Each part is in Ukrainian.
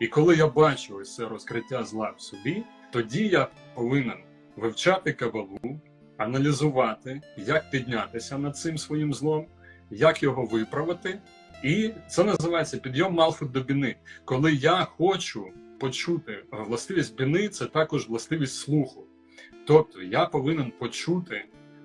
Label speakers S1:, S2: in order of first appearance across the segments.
S1: І коли я бачу ось це розкриття зла в собі, тоді я повинен вивчати кабалу, аналізувати, як піднятися над цим своїм злом, як його виправити. І це називається підйом Малфут до біни. Коли я хочу почути властивість біни, це також властивість слуху. Тобто я повинен почути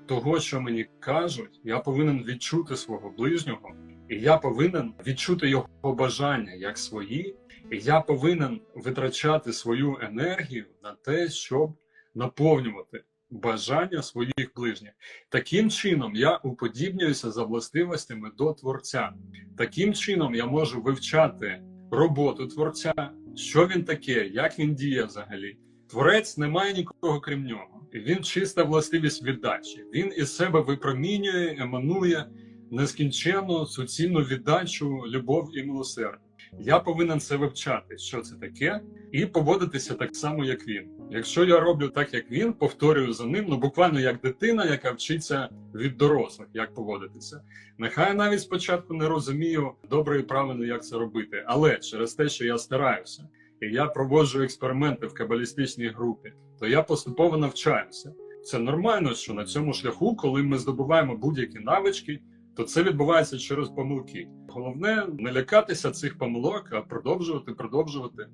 S1: того, що мені кажуть, я повинен відчути свого ближнього, і я повинен відчути його бажання як свої, і я повинен витрачати свою енергію на те, щоб наповнювати бажання своїх ближніх. Таким чином я уподібнююся за властивостями до творця. Таким чином я можу вивчати роботу творця, що він таке, як він діє взагалі. Творець не має нікого крім нього. Він чиста властивість віддачі. Він із себе випромінює, еманує нескінченну суцільну віддачу, любов і милосердя. Я повинен це вивчати, що це таке, і поводитися так само, як він. Якщо я роблю так, як він, повторюю за ним, ну буквально як дитина, яка вчиться від дорослих, як поводитися. Нехай навіть спочатку не розумію добре і правильно, як це робити, але через те, що я стараюся, і я проводжу експерименти в кабалістичній групі, то я поступово навчаюся. Це нормально, що на цьому шляху, коли ми здобуваємо будь-які навички, то це відбувається через помилки. Головне не лякатися цих помилок, а продовжувати, продовжувати.